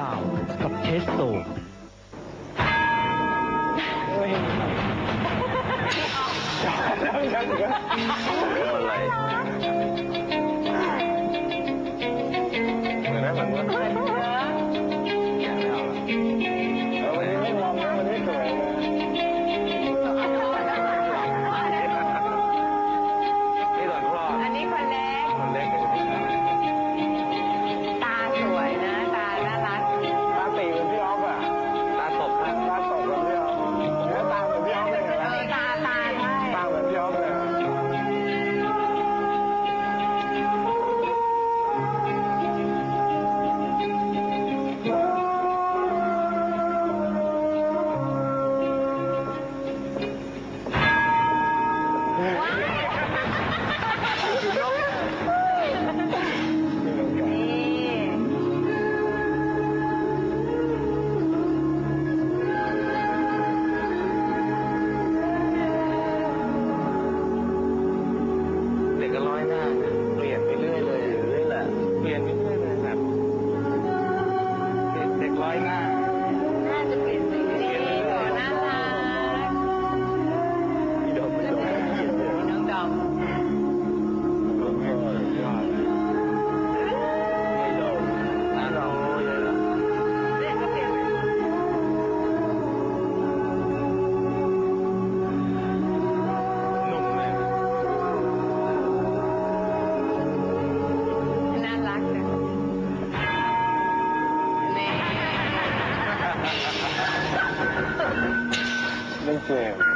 ดาวกั เ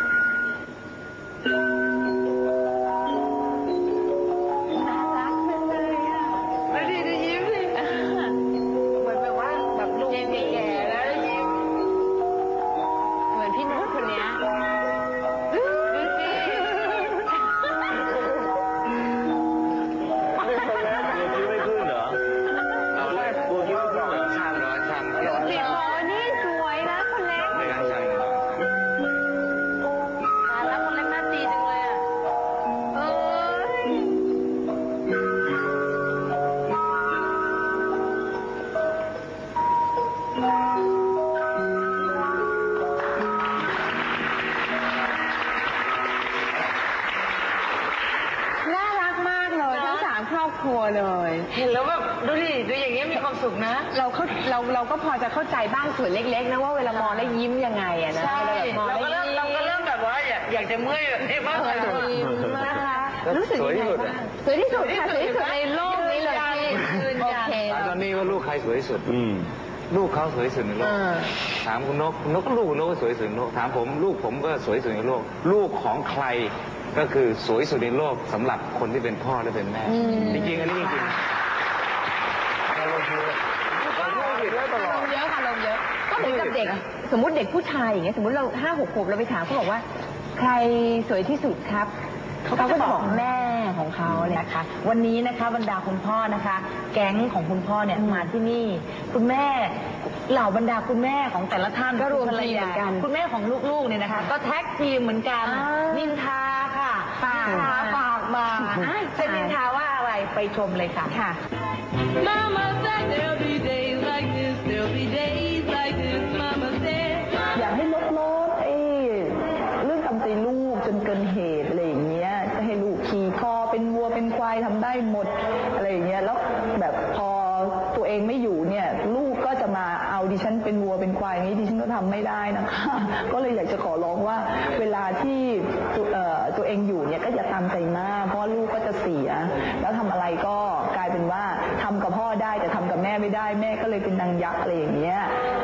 ก็พอจะเข้าใจบ้างส่วนเล็กๆนะว่าเวลามองแล้วยิ้มยังไงอะนะใช่เวลาแบบมองเราแล้วก็เริ่มยิ้มเราก็เริ่มแบบว่าอยากอยากจะเมื่อยแบบนี้บ้างเอเลอยยิ้มนะคะรู้สึกสวยยังที่ไงสุดบ้าอะงสวยที่สุดค่ะสวยที่สุดในโลกนี้เลยที่ยืนโอยันเคถามตอนนี้ว่าลูกใครสวยที่สุด อืม ลูกเขาสวยที่สุดในโลกเออถามคุณนกคุณนกก็ลูกคุณนกก็สวยที่สุดในโลก ถามผมลูกผมก็สวยที่สุดในโลก ลูกของใครก็คือสวยที่สุดในโลกสำหรับคนที่เป็นพ่อและเป็นแม่จริงๆอันนี้จริงๆเราลงทุน เราพูดผิดแล้วตลลอดงเยอะค่ะลงเยอะ ก็เหมือนกับเด็ก สมมติเด็กผู้ชายอย่างเงี้ยสมมติเราห้าหกขวบเราไปถามเขาบอกว่า ใครสวยที่สุดครับเขาก็จะบอกแม่ของเขาเนี่ยนะคะ วันนี้นะคะบรรดาคุณพ่อนะคะ แก๊งของคุณพ่อเนี่ยมาที่นี่ คุณแม่เหล่าบรรดาคุณแม่ของแต่ละท่านก็รวมภรรทีมเหมืยาอนกันคุณแม่ของลูกๆเนี่ยนะคะ ก็แท็กทีมเหมือนกันอ่านินินทาค่ะฝากนินทาฝากมาอ่าจะนินทาว่าอะไรไปชมเลยค่ะค่ะ Mama said there'll be วัวเป็นควายทำได้หมดอะไรอย่างเงี้ยแล้วแบบพอตัวเองไม่อยู่เนี่ย ลูกก็จะมาเอาดิฉันเป็นวัวเป็นควายนี้ดิฉันก็ทำไม่ได้นะคะ ก็เลยอยากจะขอร้องว่า เวลาที่ตัวเอ่อตัวเองอยู่เนี่ยก็อย่าตามใจมากเพราะลูกก็จะเสีย แล้วทำอะไรก็กลายเป็นว่าทำกับพ่อได้แต่ทำกับแม่ไม่ได้แม่ก็เลยเป็นนางยักษ์อะไรอย่างเงี้ย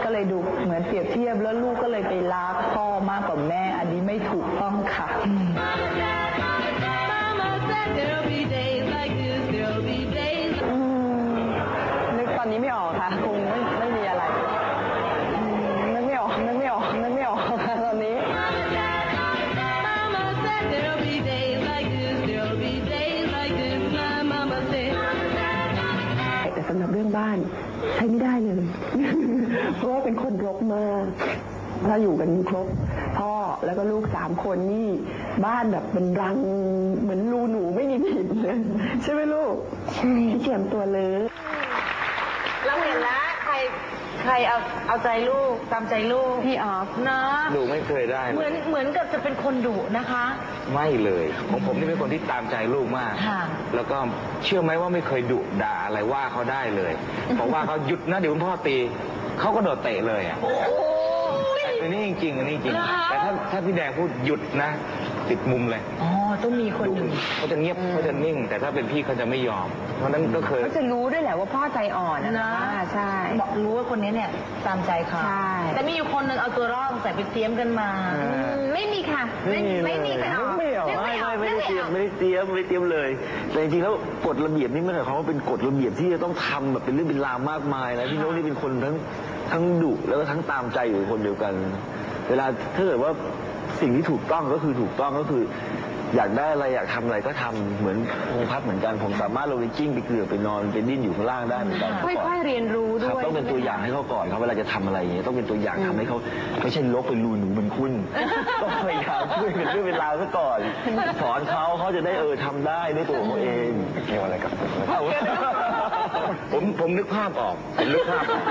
ก็เลยดูเหมือนเปรียบเทียบแล้วลูกก็เลยไปรักพ่อมากกว่าแม่ อันนี้ไม่ถูกต้องค่ะ เพราะว่าเป็นคนรกมากถ้าอยู่กันครบพ่อแล้วก็ลูกสามคนนี่บ้านแบบเป็นรังเหมือนรูหนูไม่มีผิดเลยใช่ไหมลูกใช่พี่เจียมตัวเลยเราเห็นแล้วใครใครรเอาเอาใจลูกตามใจลูกพี่ออฟนะดูไม่เคยได้เหเลมือนยเหมือนกับจะเป็นคนดุนะคะ ไม่เลยของผมนี่เป็นคนที่ตามใจลูกมากค่ะแล้วก็เชื่อไหมว่าไม่เคยดุด่าอะไรว่าเขาได้เลยบอกว่าเขาหยุดนะเดี๋ยวคุณพ่อตี เขาก็โดดเตะเลย อะอันนี้จริงๆอันนี้จริง เหรอคะ แต่ถ้าถ้าพี่แดงพูดหยุดนะ ติดมุมเลยอ๋อต้องมีคนดุเขาจะเงียบเขาจะนิ่ง แต่ถ้าเป็นพี่เขาจะไม่ยอม เพราะฉะนั้นก็เคย เขาจะรู้ด้วยแหละว่าพ่อใจอ่อนนะนะอ่าใช่ บอกรู้ว่าคนนี้เนี่ยตามใจเขาใช่ แต่มีอยู่คนหนึ่งเอาตัวรอดแต่ไปเตรียมกันมา อืมไม่มีค่ะ ไม่ไม่มีค่ะไม่เอานึกไม่ออกไม่ไม่นึได้กเตรียมออกไม่ได้เตรียมไม่ได้เตรียมเลย แต่จริงๆแล้วกฎระเบียบนี่ไม่ได้หมายความว่าเป็นกฎระเบียบที่จะต้องทำแบบเป็นเรื่องเป็นราวมากมายนะพี่โน้ตนี่เป็นคนทั้ง ทั้งดุแล้วก็ทั้งตามใจอยู่คนเดียวกัน เวลาถ้าเกิดว่าสิ่งที่ถูกต้องก็คือถูกต้องก็คือ อยากได้อะไรอยากทำอะไรก็ทำเหมือนพงษ์พัฒน์เหมือนกันผมสามารถลงไปกิ้งไปเกลือกไปนอนไปดิ้นอยู่ข้างล่างได้เหมือนกันค่อยๆเรียนรู้คด้รับวยต้องเป็นตัวอย่างให้เขาก่อนครับเวลาจะทำอะไรอย่างเงี้ยต้องเป็นตัวอย่างทำให้เขาไม่ใช่ลกเป็นรูหนูเป็นคุณต้องพยายามช่วยเป็นเรื่องเป็นราวซะก่อน สอนเขาเขาจะได้เออทำได้ด้วยตัวของเขาเองเกี่ยวอะไรกับผม ผมผมนึกภาพออกผมนึกภาพออก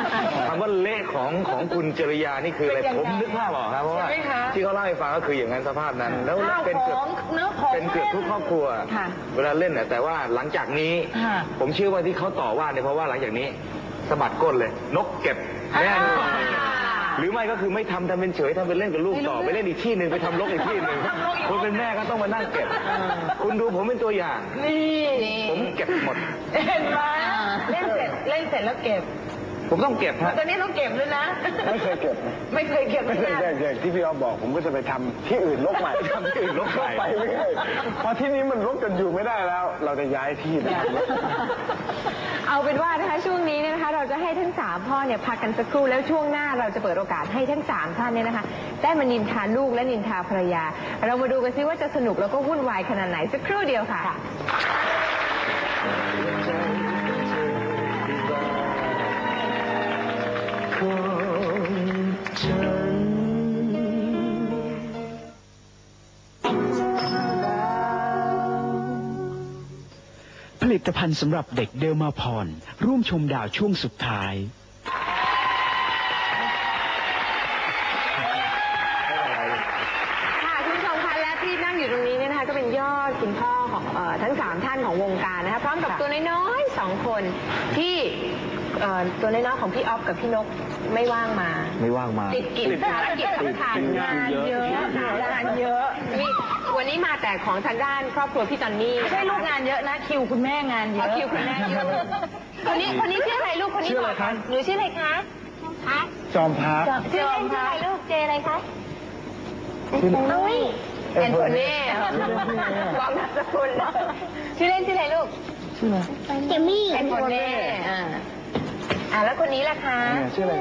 คำว่าเละของของคุณจริยานี่คืออะไรเป็นยังไงผมนึกภาพออกครับเพราะว่าใช่ไหมคะ ที่เขาเล่าให้ฟังก็คืออย่างนั้นสภาพนั้น แล้วข้าวเป็นขเกือบองเนื้อของ เป็นเกือบทุกครอบครัว ค่ะเวลาเล่นน่ะแต่ว่าหลังจากนี้ ค่ะ ผมเชื่อว่าที่เขาต่อว่าเนี่ยเพราะว่าหลังจากนี้สะบัดก้นเลย นกเก็บแน่นอนอ่า หรือไม่ก็คือไม่ทำทำเป็นเฉยทำเป็นเล่นกับลูกต่อ ไปเล่นอีกที่หนึ่งไปทำลกอีกที่หนึ่งคนเป็นแม่ก็ต้องมานั่งเก็บ คุณดูผมเป็นตัวอย่าง นี่ผมเก็บหมด เห็นไหมเล่นเสร็จเล่นเสร็จแล้วเก็บ ผมต้องเก็บฮะ ตอนนี้ต้องเก็บด้วยนะ ไม่เคยเก็บไม่เคยเก็บไม่เคยนะ เก็บอย่างที่พี่อ๊อฟบอกผมก็จะไปทำที่อื่นลกใหม่ ทำที่อื่นลกใหม่ ไปเรื่อยพอที่นี้มันลกจนอยู่ไม่ได้แล้ว เราจะย้ายที่นะเอาเป็นว่านะคะช่วงนี้เนี่ยนะคะ เราจะให้ทั้งสามพ่อเนี่ยพักกันสักครู่แล้วช่วงหน้าเราจะเปิดโอกาสให้ทั้งสามท่านเนี่ยนะคะได้มานินทาลูกและนินทาภรรยา เรามาดูกันซิว่าจะสนุกแล้วก็วุ่นวายขนาดไหนสักครู่เดียวค่ะ ตภัณฑ์สำหรับเด็กเดลมาพร ร่วมชมดาวช่วงสุดท้าย ค่ะคุณผู้ชมคะและที่นั่งอยู่ตรงนี้เนี่ยนะคะก็เป็นยอดคุณพ่อของเออทั้งสามท่านของวงการนะคะพร้อมกับตัวน้อยๆสองคนที่ เอ่อตัวน้อยๆของพี่ออฟกับพี่นกไม่ว่างมา ไม่ว่างมา ติดกิจภารกิจสำคัญติดงานเยเยอะอะ งานเยอะมีวันนี้มาแต่ของทางด้านครอบครัวพี่จอนนี่ไม่ใช่ลูกงานเยอะนะคิวคุณแม่งานเยเอาอะคิวคุณแม่เยอะคนนี้คนนี้ชื่ออะไรลูกคนนี้ชื่ออะไรคะ หนูชื่ออะไรคะคะจอมพักชื่อเล่นชื่ออะไรลูกเจอะไรคะอุ้ยแอนโทเน่วางนามสกุลแล้วชื่อเล่นชื่ออะไรลูกเจมี่แอนโทเน่อ่า อ่าแล้วคนนี้ล่ะคะชื่ออะไร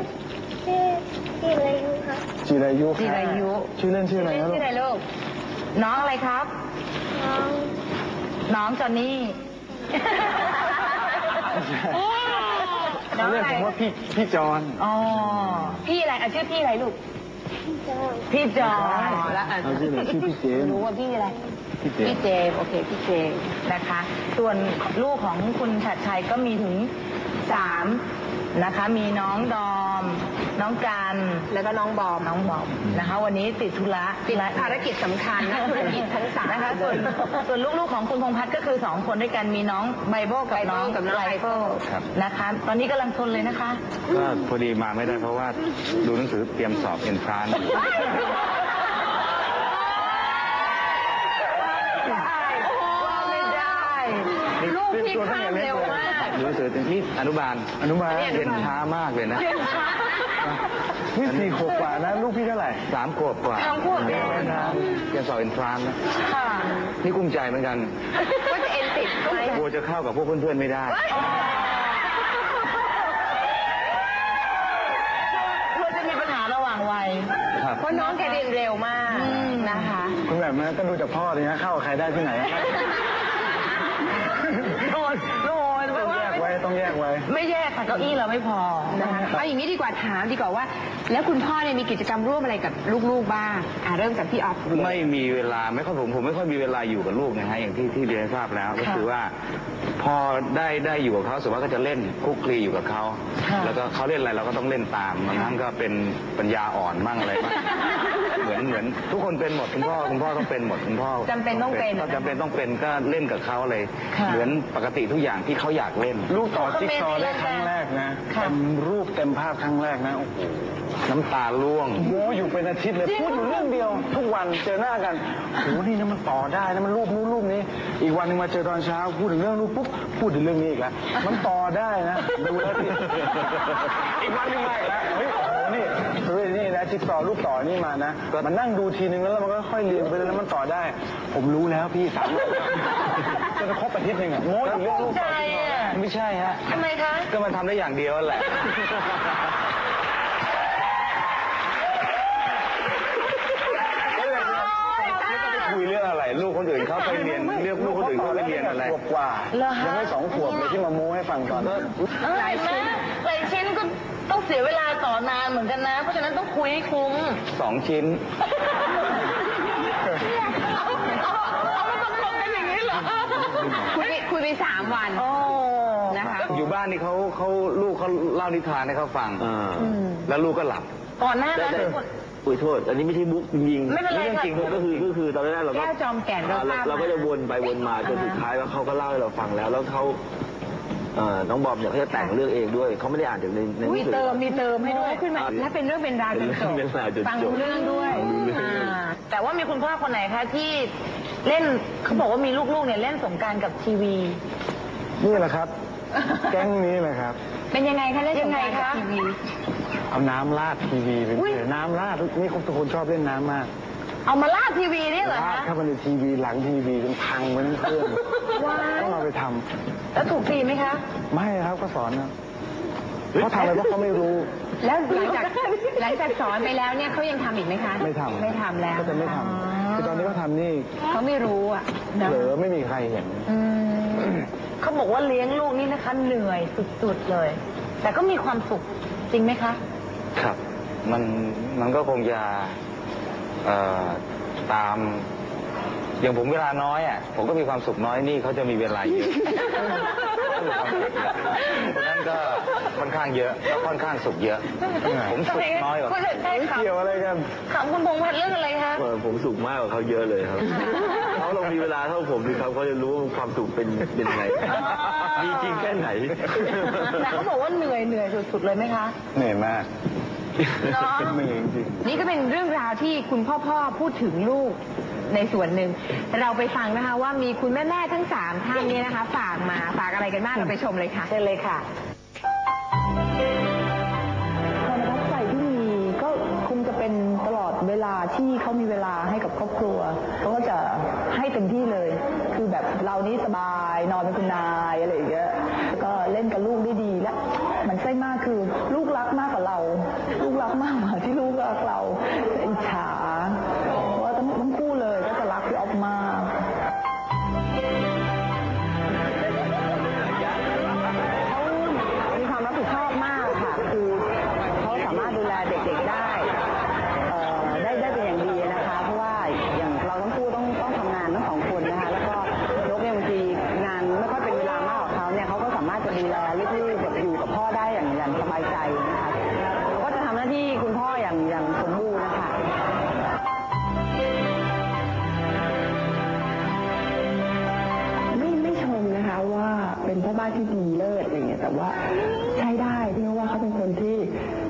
ชื่อชื่ออะไรอยู่คะจิรายุจิรายุ ชื่อเล่นชื่ออะไรชื่อนะเล่นลูชื่อกอะไรลูก น้องอะไรครับ น้องน้องจอนนี่น้องเรียกอะไรผมว่าพี่พี่จอน อ๋อพี่อะไรอะชื่อพี่อะไรลูกเจ้าพี่จออ๋นอแล้วอะเอาชื่อไหนชื่อพี่เจมส์ รู้ว่าพี่อะไร พี่เจมพี่ส์เจมส์โอเค พี่เจมส์นะคะ ส่วนลูกของคุณชัดชัยก็มีถึงสาม นะคะ มีน้องดอม น้องกันแล้วก็น้องบอมน้องบอมนะคะ วันนี้ติดธุระติดธุระภารกิจสำคัญนะธุรกิจทั้งสามนะคะส่วนส่วนลูกๆของคุณพงษ์พัฒน์ก็คือสองคนด้วยกันมีน้องไบเบิลกับน้องกับน้องไบเบิลครับนะคะ ตอนนี้กำลังทนเลยนะคะ ก็พอดีมาไม่ได้เพราะว่าดูหนังสือเตรียมสอบเอ็นทราน ไม่ได้ ลูกพี่ข้ามเร็วมากดูหนังสือนี่อนุบาลอนุบาลเรียนช้ามากเลยนะนี่สี่ขวบกว่านะลูกพี่เท่าไหร่สามขวบกว่าสามขวบเองเตรียมสอบเอ็นทรานนะค่ะนี่กุ้มใจเหมือนกันก็จะเอ็นติดกลัวจะเข้ากับพวกเพื่อนๆไม่ได้เพื่อจะมีปัญหาระหว่างวัยเพราะน้องแกเรียนเร็วมากนะคะ คุณแบบนั้ก็ดูจากพ่อเลยนะเข้ากับใครได้ที่ไหน โดนโดน ต้องแยกไว้ต้องต้องแยกไว้ ไม่แยกค่ะเก้าอี้เราไม่พอนะคะเอาอย่างนี้ดีกว่าถามดีกว่าว่า แล้วคุณพ่อเนี่ยมีกิจกรรมร่วมอะไรกับลูกๆบ้างอ่าเริ่มจากพี่ออฟไม่มีเวลาไม่ค่อยผมผมไม่ค่อยมีเวลาอยู่กับลูกนะฮะอย่างที่ที่เรียนให้ทราบแล้วก็คือว่า พอได้ได้อยู่กับเขาส่วนมากก็จะเล่นคุกคลีอยู่กับเขาแล้วก็เขาเล่นอะไรเราก็ต้องเล่นตามบางครั้งก็เป็นปัญญาอ่อนบ้างอะไรบ้าง เหมือนเหมือนทุกคนเป็นหมดคุณพ่อคุณพ่อต้องเป็นหมดคุณพ่อจำเป็นต้องเป็นก็จำเป็นต้องเป็นก็เล่นกับเขาเลยค่ะเหมือนปกติทุกอย่างที่เขาอยากเล่นลูกต่อจิ๊กซอว์ได้ครั้งแรกนะเต็มรูปเต็มภาพครั้งแรกนะโอ้โหน้ำตาร่วงโม้อยู่เป็นอาทิตย์เลยพูดอยู่เรื่องเดียว ทุกวันเจอหน้ากันโอ้โหนี่นะมันต่อได้นะมันรูปนู้นรูปนี้ อีกวันหนึงมาเจอตอนเช้า พูดถึงเรื่องรูปปุ๊บพูดถึงเรื่องนี้อีกแล้วมันต่อได้นะดูแล้วสิอีกวันหนึงมาอีกแล้ว จิ๊กซอว์รูปต่อนี่มานะมันนั่งดูทีนึงแล้วมันก็ค่อยเรียนไปเลยแล้วมันต่อได้ ผมรู้แล้วพี่สามวันจนครบอาทิตย์หนึ่งอะโม้ถึงเรื่องรูปต่อจิ๊กซอว์ไม่ใช่ฮะทำไมคะ ก็มันทำได้อย่างเดียวแหละ คุยเรื่องอะไร ลูกคนอื่นเขาไปเรียนเรื่องลูกคนอื่นเขาไปเรียนอะไร ขวบกว่าเหรอฮะยังไม่สองขวบเลยที่มาโม้ให้ฟังตอนนั้น หลายชิ้นหลายชิ้นก็ต้อง เสียเวลาต่อนานเหมือนกันนะ เพราะฉะนั้นต้องคุยให้คุ้มสองชิ้น เอาเอามาตกลงกันอย่างนี้เหรอคุยไปคุยไปสามวันโอ้นะคะ อยู่บ้านนี่เขาเขาลูกเขาเล่านิทานให้เขาฟังอ่าแล้วลูกก็หลับ ก่อนหน้านั้นได้อุ้ยโทษ อันนี้ไม่ใช่มุกจริงๆไม่เป็นไรเรื่องค่ะจริงก็คือก็คือตอนแรกเราก็แก้วจอมแก่นเราอ่าทราบเราก็มาจะวนไปวนมาจนสุดท้ายว่าเขาก็เล่าให้เราฟังแล้ว แล้วเขา เอ่อน้องบอมเนี่ยเขาจะแต่งเรื่องเองด้วยเขาไม่ได้อ่านจากในในหนัมีงสือ เติมมีเติมให้ด้วยขึ้นมาและเป็นเรื่องเป็นราวจนจบเป็นเรื่องเป็นราวจนจบฟังรู้เรื่องด้วยฟังรู้เรื่อง อ่าแต่ว่ามีคุณพ่อคนไหนคะที่เล่นเขาบอกว่ามีลูกๆเนี่ยเล่นสงกรารกับทีวี นี่แหละครับ แก๊งนี้แหละครับ เป็นยังไงคะเล่นสงกรานต์ยังไงกับคะทีวีเอาน้ำราดทีวีเป็นอุ๊ยน้ำราดนี่ทุกคนชอบเล่นน้ำมาก เอามาลาดทีวีเนี่ยเหรอราดคะเข้าไปในทีวีหลังทีวีจนพังไปทั้งเครื่องว้าย ต้องเอาไปทแล้วถูกตีไหมคะำไม่ครับก็สอนนะเขาทำอะไรเพราะเขาไม่รู้ แล้วหลังจากหลังจากสอนไปแล้วเนี่ยเขายังทำอีกไหมคะไม่ทำไม่ทำแล้วก็จะไม่ทำคือตอนนี้เขาทำนี่เขาไม่รู้อะเนอะเผลอไม่มีใครเห็น อืมเขาบอกว่าเลี้ยงลูกนี่นะคะ เหนื่อยสุดๆเลย แต่ก็มีความสุขจริงไหมคะ ครับ มันมันก็คงจะเอ่อ ตาม อย่างผมเวลาน้อยอะ ผมก็มีความสุขน้อยนี่เขาจะมีเวลาเยอะเพราะฉะนั้นก็ค่อนข้างเยอะแล้วค่อนข้างสุขเยอะ ผมสุขน้อยกว่าคุณใช่ไม่ค่ะเกี่ยวอะไรกันถามคุณพงษ์พัฒน์เรื่องอะไรคะเออผมสุขมากกว่าเขาเยอะเลยครับเขาลองมีเวลาเท่าผมดูครับเขาจะรู้ว่าความสุขเป็นเป็นยังไงมีจริงแค่ไหนแต่เขาบอกว่าเหนื่อยเหนื่อยสุดๆเลยไหมคะ เหนื่อยมาก เนาะเหนื่อยจริงนี่ก็เป็นเรื่องราวที่คุณพ่อพ่อพูดถึงลูกในส่วนหนึ่ง เราไปฟังนะคะว่ามีคุณแม่แม่ๆทั้งสามท่านเนี่ยนะคะฝากมาฝากอะไรกันบ้างเราไปชมเลยค่ะ เชิญเลยค่ะ ความประทับใจที่มีก็คงจะเป็นตลอดเวลาที่เขามีเวลาให้กับครอบครัวเขาก็จะให้เต็มที่เลย คือแบบเรานี่สบายนอนเป็นคุณนายอะไรอย่างเงี้ยแล้วก็เล่นกับลูกได้ดีและมันไส้มากคือลูกรักมากกว่าเรา ที่ดีเลิศอะไรเงี้ยแต่ว่าใช้ได้เพราะว่าเขาเป็นคนที่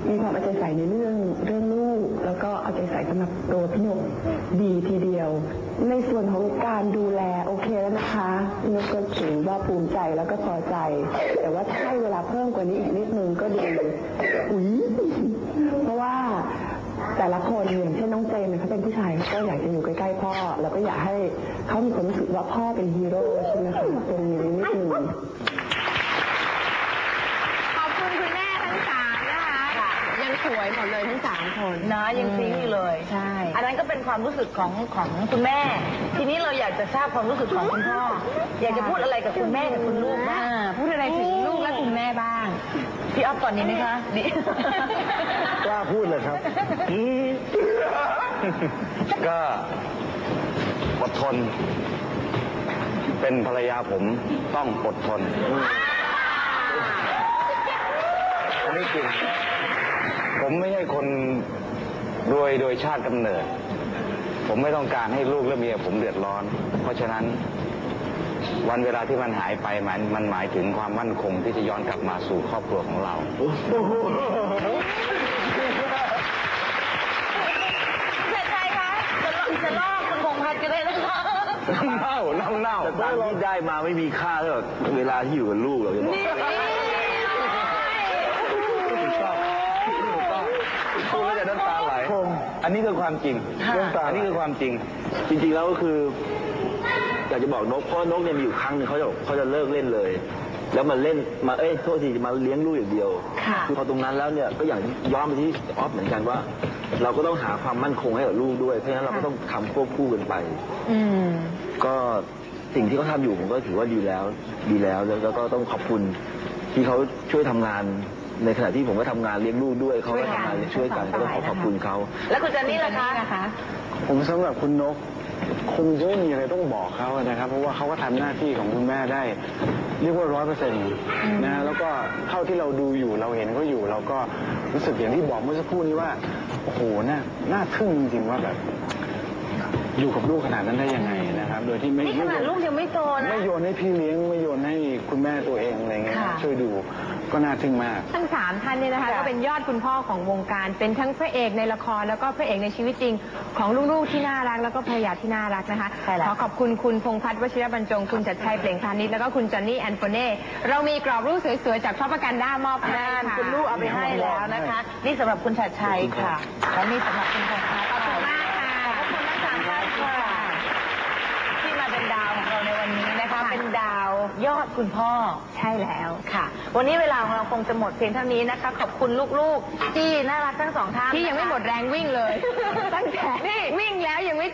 มีความเอาใจใส่ในเรื่องเรื่องลูก แล้วก็เอาใจใส่สำหรับตัวพี่นกดีทีเดียว ในส่วนของการดูแลโอเคแล้วนะคะพี่นกก็ถือว่าภูมิใจแล้วก็พอใจ แต่ว่าถ้าให้เวลาเพิ่มกว่านี้อีกนิดนึงก็ดีอุ๊ยเพราะว่าแต่ละคนอย่างเช่นน้องเจมมี่เขาเป็นผู้ชายก็อยากจะอยู่ใกล้ๆพ่อ แล้วก็อยากให้เขามีความรู้สึกว่าพ่อเป็นฮีโร่ใช่ไหมคะตรงนี้นิดนึง ขอบคุณคุณแม่ทั้งสามนะคะ ยัง ส วยหมดเลยทั้งสามคนนะยังซิงค์อยู่เลย ใช่ อันนั้นก็เป็นความรู้สึกของของคุณแม่ ทีนี้เราอยากจะทราบความรู้สึกของคุณพ่อ อยากจะพูดอะไรกับคุณแม่กับคุณลูกบ้างอ่าพูดอะไรถึงลูกและคุณแม่บ้าง พี่อ๊อฟก่อนดีไหมคะดีกล้าพูดเลยครับ ก็อดทน เป็นภรรยาผมต้องอดทนอันนี้จริง ผมไม่ใช่คนรวยโดยชาติกำเนิด ผมไม่ต้องการให้ลูกและเมียผมเดือดร้อน เพราะฉะนั้น วันเวลาที่มันหายไปมันมันหมายถึงความมั่นคงที่จะย้อนกลับมาสู่ครอบครัวของเรา เสร็จใจคะจะลอกจะลอกคุณพงษ์พัฒน์ก็ได้นะคะเน่าเน่าเน่า แต่ตังค์ที่ได้มาไม่มีค่าเท่ากับเวลาที่อยู่กับลูกหรอกจะบอกพูดแล้วจะน้ำตาไหล อันนี้คือความจริงน้ำตาไหลอันนี้คือความจริง จริงๆแล้วก็คืออยากจะบอกนกเพราะนกเนี่ยมีอยู่ครั้งหนึ่งเขาจะเขาจะเลิกเล่นเลย แล้วมาเล่นมาเอ้ยโทษทีมาเลี้ยงลูกอย่างเดียวค่ะอพอตรงนั้นแล้วเนี่ยก็อย่างย้อนไปที่ออฟเหมือนกันว่า เราก็ต้องหาความมั่นคงให้กับลูกด้วยเพราะฉะนั้นเราก็ต้องทำควบคู่กันไป อืม ก็สิ่งที่เขาทำอยู่ผมก็ถือว่าดีแล้ว ดีแล้วแล้วแล้วก็ต้องขอบคุณที่เขาช่วยทำงาน ในขณะที่ผมก็ทำงานเลี้ยงลูกด้วยเขาก็ทำงานช่วยกันก็ต้องขอขอบคุณเขา แล้วคุณเจนนี่ล่ะคะนะคะ ผมสำหรับคุณนกคงจะไม่มีอะไรต้องบอกเขานะครับ เพราะว่าเขาก็ทำหน้าที่ของคุณแม่ได้ เรียกว่าร้อยเปอร์เซ็นต์นะแล้วก็เท่าที่เราดูอยู่เราเห็นเขาอยู่ เราก็รู้สึกอย่างที่บอกเมื่อสักครู่นี้ว่า โอ้โหน่าน่าทึ่งจริงๆว่าแบบ อยู่กับลูกขนาดนั้นได้ยังไงนะครับ โดยที่ไม่นี่ขนาดลูกยังไม่โตนะ ไม่โยนให้พี่เลี้ยงไม่โยนให้คุณแม่ตัวเองอะไรเงี้ยค่ะ ช่วยดูก็น่าทึ่งมาก ทั้งสามท่านเนี่ยนะคะค่ะ ก็เป็นยอดคุณพ่อของวงการ เป็นทั้งพระเอกในละครแล้วก็พระเอกในชีวิตจริง ของลูกๆที่น่ารักแล้วก็ภรรยาที่น่ารักนะคะใช่แล้ว ขอขอบคุณคุณพงษ์พัฒน์วชิรบรรจง คุณจัดชัยเปล่งพานิชแล้วก็คุณจอนนี่แอนโฟเน่เรามีกรอบรูปสวยๆจากท็อปประกันด้ามอบให้นั่นค่ะ คุณลูกเอาไปให้แล้วนะคะ นี่สำหรับคุณชัดชัยค่ะและนี่สำหรับคุณพงษ์พัฒน์ ค่ะ ที่มาเป็นดาวของเราในวันนี้นะคะเป็นดาวยอดคุณพ่อ ใช่แล้ว ค่ะ วันนี้เวลาของเราคงจะหมดเพียงเท่านี้นะคะ ขอบคุณลูกๆ ที่น่ารักทั้งสองท่านที่ยังไม่หมดแรงวิ่งเลย ตั้งแต่นี่วิ่งแล้วยังไม่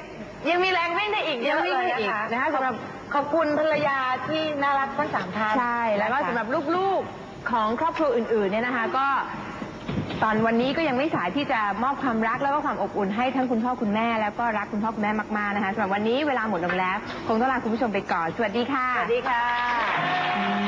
ยังมีแรงวิ่งได้อีกเยยังอะวิ่งเลยได้อีกนะคะนะคะสำหรับ ขอบคุณภรรยาที่น่ารักทั้งสามท่านใช่ แล้วก็นะคะ สำหรับลูกๆของครอบครัวอื่นๆเนี่ยนะคะ ก็ ตอนวันนี้ก็ยังไม่สายที่จะมอบความรักแล้วก็ความอบอุ่นให้ทั้งคุณพ่อคุณแม่แล้วก็รักคุณพ่อคุณแม่มากๆนะคะสำหรับวันนี้เวลาหมดลงแล้ว คงต้องลาคุณผู้ชมไปก่อน สวัสดีค่ะ สวัสดีค่ะ